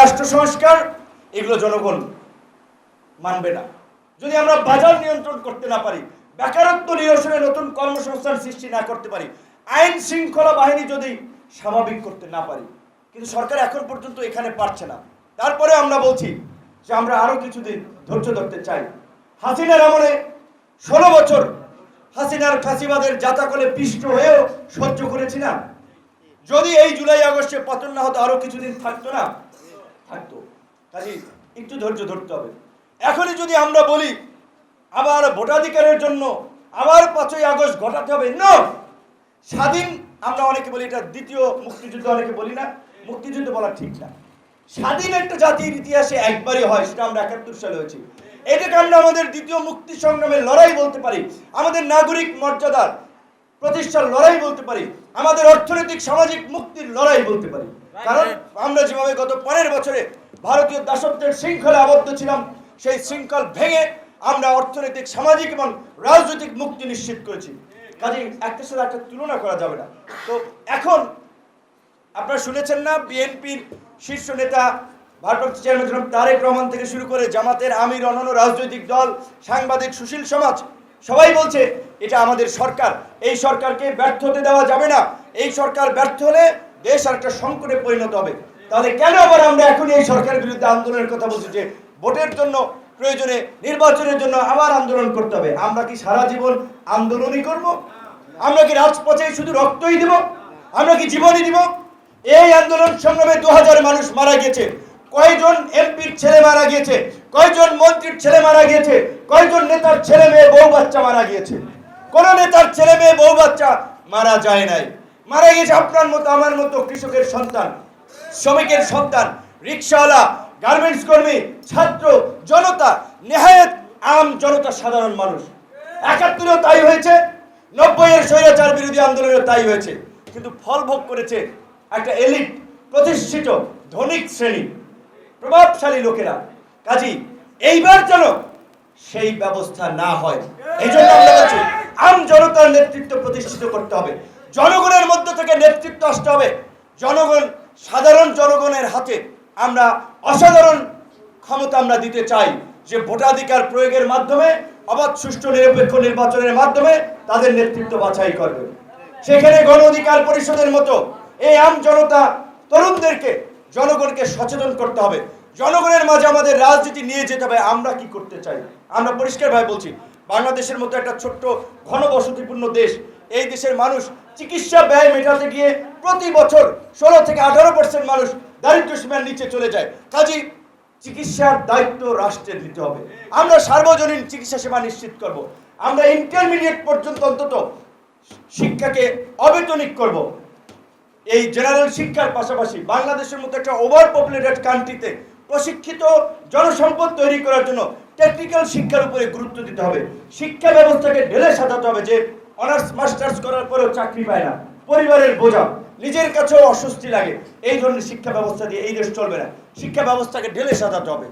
রাষ্ট্র সংস্কার, এগুলো জনগণ মানবে না। যদি আমরা বাজার নিয়ন্ত্রণ করতে না পারি, বেকারত্ব নিরসনে নতুন কর্মসংস্থান সৃষ্টি না করতে পারি, আইন শৃঙ্খলা বাহিনী যদি স্বাভাবিক করতে না পারি, কিন্তু সরকার এখন পর্যন্ত এখানে পারছে না। তারপরে আমরা বলছি যে আমরা আরও কিছুদিন ধৈর্য ধরতে চাই। হাসিনার আমলে ষোলো বছর হাসিনার ফাঁসিবাদের জাতাকলে পিষ্ট হয়েও সহ্য করেছি না। যদি এই জুলাই আগস্টে পতন না হতো, আরও কিছুদিন থাকতো না। থাকতো। কাজে একটু ধৈর্য ধরতে হবে। এখনই যদি আমরা বলি আবার ভোটাধিকারের জন্য আবার পাঁচই আগস্ট ঘটাতে হবে ন স্বাধীন আমরা অনেকে বলি, এটা দ্বিতীয় মুক্তিযুদ্ধ, অনেকে বলি না, মুক্তিযুদ্ধ বলা ঠিক না। স্বাধীন একটা জাতির ইতিহাসে একবারই হয়, সেটা আমরা একাত্তর সালে হয়েছি। এটাকে আমরা আমাদের দ্বিতীয় মুক্তি সংগ্রামের লড়াই বলতে পারি, আমাদের নাগরিক মর্যাদার প্রতিষ্ঠার লড়াই বলতে পারি, আমাদের অর্থনৈতিক সামাজিক মুক্তির লড়াই বলতে পারি। কারণ আমরা যেভাবে গত পনেরো বছরে ভারতীয় দাসত্বের শৃঙ্খলে আবদ্ধ ছিলাম, সেই শৃঙ্খল ভেঙে আমরা অর্থনৈতিক, সামাজিক এবং রাজনৈতিক মুক্তি নিশ্চিত করেছি। কাজে একটার সাথে একটা তুলনা করা যাবে না। তো এখন আপনারা শুনেছেন না, বিএনপির শীর্ষ নেতা, ভারপ্রাপ্ত চেয়ারম্যান তারেক রহমান থেকে শুরু করে জামাতের আমির, অন্যান্য রাজনৈতিক দল, সাংবাদিক, সুশীল সমাজ, সবাই বলছে, এটা আমাদের সরকার। এই সরকারকে ব্যর্থ হতে দেওয়া যাবে না। এই সরকার ব্যর্থ হলে দেশ একটা সংকটে পরিণত হবে। তাহলে কেন আবার আমরা এখন এই সরকারের বিরুদ্ধে আন্দোলনের কথা বলছি যে ভোটের জন্য প্রয়োজনে, নির্বাচনের জন্য আবার আন্দোলন করতে হবে? আমরা কি সারা জীবন আন্দোলনই করব? আমরা কি রাজপথে শুধু রক্তই দেব? আমরা কি জীবনই দিব? এই আন্দোলন সংগ্রামে দু হাজার মানুষ মারা গেছে কয়জন এমপির ছেলে মারা গিয়েছে? কয়জন মন্ত্রীর ছেলে মারা গিয়েছে? কয়জন নেতার ছেলে মেয়ে, বউ বাচ্চা মারা গিয়েছে? কোন নেতার ছেলে মেয়ে, বউ বাচ্চা মারা যায় নাই। মারা গিয়েছে আপনার মতো, আমার মতো কৃষকের সন্তান, শ্রমিকের সন্তান, রিক্সাওয়ালা, গার্মেন্টস কর্মী, ছাত্র, জনতা, নেহায়েত আম জনতা সাধারণ মানুষ। একাত্তরেও তাই হয়েছে নব্বই এর স্বৈরাচার বিরোধী আন্দোলনেও তাই হয়েছে। কিন্তু ফল ভোগ করেছে একটা এলিট, প্রতিষ্ঠিত, ধনিক শ্রেণি, প্রভাবশালী লোকেরা। কাজী, এইবার যেন সেই ব্যবস্থা না হয়, এই জন্য আমরা আম জনতার নেতৃত্ব প্রতিষ্ঠিত করতে হবে। জনগণের মধ্য থেকে নেতৃত্ব আসতে হবে। জনগণ, সাধারণ জনগণের হাতে আমরা অসাধারণ ক্ষমতা আমরা দিতে চাই যে ভোটাধিকার প্রয়োগের মাধ্যমে, অবাধ, সুষ্ঠু, নিরপেক্ষ নির্বাচনের মাধ্যমে তাদের নেতৃত্ব বাছাই করবে। সেখানে গণ অধিকার পরিষদের মতো এই আম জনতা তরুণদেরকে, জনগণকে সচেতন করতে হবে। জনগণের মাঝে আমাদের রাজনীতি নিয়ে যেতে হবে, আমরা কি করতে চাই? আমরা পরিষ্কারভাবে বলছি, বাংলাদেশের মতো একটা ছোট্ট ঘনবসতিপূর্ণ দেশ, এই দেশের মানুষ চিকিৎসা ব্যয় মেটাতে গিয়ে প্রতি বছর ষোলো থেকে আঠারো পার্সেন্ট মানুষ দারিদ্র সীমার নিচে চলে যায়। কাজী চিকিৎসার দায়িত্ব রাষ্ট্রের দিতে হবে। আমরা সার্বজনীন চিকিৎসা সেবা নিশ্চিত করব। আমরা ইন্টারমিডিয়েট পর্যন্ত অন্তত শিক্ষাকে অবেতনিক করব। এই জেনারেল শিক্ষার পাশাপাশি বাংলাদেশের মতো একটা ওভার পপুলেটেড কান্ট্রিতে প্রশিক্ষিত জনসম্পদ তৈরি করার জন্য টেকনিক্যাল শিক্ষার উপরে গুরুত্ব দিতে হবে। শিক্ষা ব্যবস্থাকে ঢেলে সাজাতে হবে যে অনার্স, মাস্টার্স করার পরেও চাকরি পায় না। পরিবারের বোঝা, নিজের কাছেও অস্বস্তি লাগে। এই ধরনের শিক্ষা ব্যবস্থা দিয়ে এই দেশ চলবে না। শিক্ষা ব্যবস্থাকে ঢেলে সাজাতে হবে।